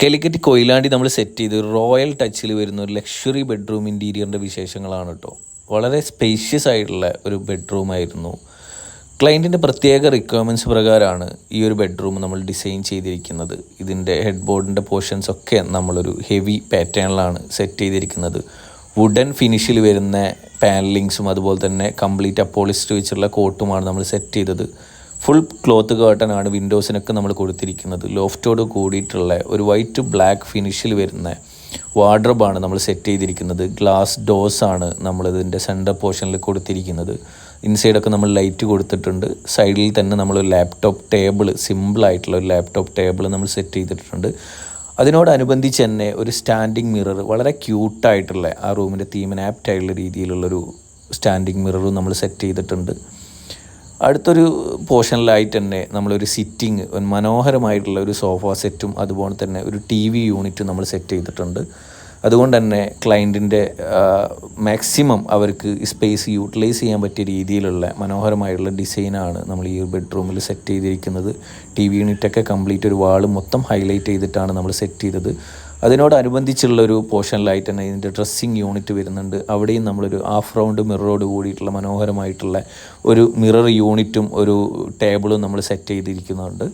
കാലിക്കറ്റ് കൊയിലാണ്ടി നമ്മൾ സെറ്റ് ചെയ്ത് റോയൽ ടച്ചിൽ വരുന്ന ഒരു ലക്ഷറി ബെഡ്റൂം ഇന്റീരിയറിന്റെ വിശേഷങ്ങളാണ് കേട്ടോ വളരെ സ്പേഷ്യസ് ആയിട്ടുള്ള ഒരു ബെഡ്റൂം ആയിരുന്നു. ക്ലയന്റിന്റെ പ്രത്യേക റിക്വയർമെന്റ്സ് പ്രകാരമാണ് ഈ ഒരു ബെഡ്റൂം നമ്മൾ ഡിസൈൻ ചെയ്തിരിക്കുന്നത്. ഇതിന്റെ ഹെഡ് ബോർഡിന്റെ പോർഷൻസ് ഒക്കെ നമ്മളൊരു ഹെവി പാറ്റേണിലാണ് സെറ്റ് ചെയ്തിരിക്കുന്നത്. വുഡൻ ഫിനിഷിൽ വരുന്ന പാനലിങ്സും അതുപോലെ തന്നെ കംപ്ലീറ്റ് അപ്പോളിസ്റ്റ് വെച്ചുള്ള കോട്ടുമാണ് നമ്മൾ സെറ്റ് ചെയ്തത്. ഫുൾ ക്ലോത്ത് കേട്ടനാണ് വിൻഡോസിനൊക്കെ നമ്മൾ കൊടുത്തിരിക്കുന്നത്. ലോഫ്റ്റോട് കൂടിയിട്ടുള്ള ഒരു വൈറ്റ് ബ്ലാക്ക് ഫിനിഷിൽ വരുന്ന വാർഡ്രബാണ് നമ്മൾ സെറ്റ് ചെയ്തിരിക്കുന്നത്. ഗ്ലാസ് ഡോസ് ആണ് നമ്മൾ ഇതിന്റെ സെന്റർ പോർഷനിൽ കൊടുത്തിരിക്കുന്നത്. ഇൻസൈഡൊക്കെ നമ്മൾ ലൈറ്റ് കൊടുത്തിട്ടുണ്ട്. സൈഡിൽ തന്നെ നമ്മൾ ലാപ്ടോപ്പ് ടേബിൾ സിമ്പിളായിട്ടുള്ള ഒരു ലാപ്ടോപ്പ് ടേബിൾ നമ്മൾ സെറ്റ് ചെയ്തിട്ടുണ്ട്. അതിനോടനുബന്ധിച്ച് തന്നെ ഒരു സ്റ്റാൻഡിങ് മിറർ വളരെ ക്യൂട്ടായിട്ടുള്ള ആ റൂമിന്റെ തീമിന് ആപ്റ്റായിട്ടുള്ള രീതിയിലുള്ളൊരു സ്റ്റാൻഡിങ് മിററും നമ്മൾ സെറ്റ് ചെയ്തിട്ടുണ്ട്. അടുത്തൊരു പോർഷനിലായിട്ട് തന്നെ നമ്മളൊരു സിറ്റിംഗ് മനോഹരമായിട്ടുള്ള ഒരു സോഫ സെറ്റും അതുപോലെ തന്നെ ഒരു ടി വി യൂണിറ്റും നമ്മൾ സെറ്റ് ചെയ്തിട്ടുണ്ട്. അതുകൊണ്ട് തന്നെ ക്ലയന്റിന്റെ മാക്സിമം അവർക്ക് സ്പേസ് യൂട്ടിലൈസ് ചെയ്യാൻ പറ്റിയ രീതിയിലുള്ള മനോഹരമായിട്ടുള്ള ഡിസൈനാണ് നമ്മൾ ഈ ബെഡ്റൂമിൽ സെറ്റ് ചെയ്തിരിക്കുന്നത്. ടി വി യൂണിറ്റൊക്കെ കംപ്ലീറ്റ് ഒരു വാൾ മൊത്തം ഹൈലൈറ്റ് ചെയ്തിട്ടാണ് നമ്മൾ സെറ്റ് ചെയ്തത്. അതിനോടനുബന്ധിച്ചുള്ള ഒരു പോർഷനിലായിട്ട് തന്നെ ഇതിന്റെ ഡ്രസ്സിങ് യൂണിറ്റ് വരുന്നുണ്ട്. അവിടെയും നമ്മളൊരു ഹാഫ് റൗണ്ട് മിററോട് കൂടിയിട്ടുള്ള മനോഹരമായിട്ടുള്ള ഒരു മിറർ യൂണിറ്റും ഒരു ടേബിളും നമ്മൾ സെറ്റ് ചെയ്തിരിക്കുന്നുണ്ട്.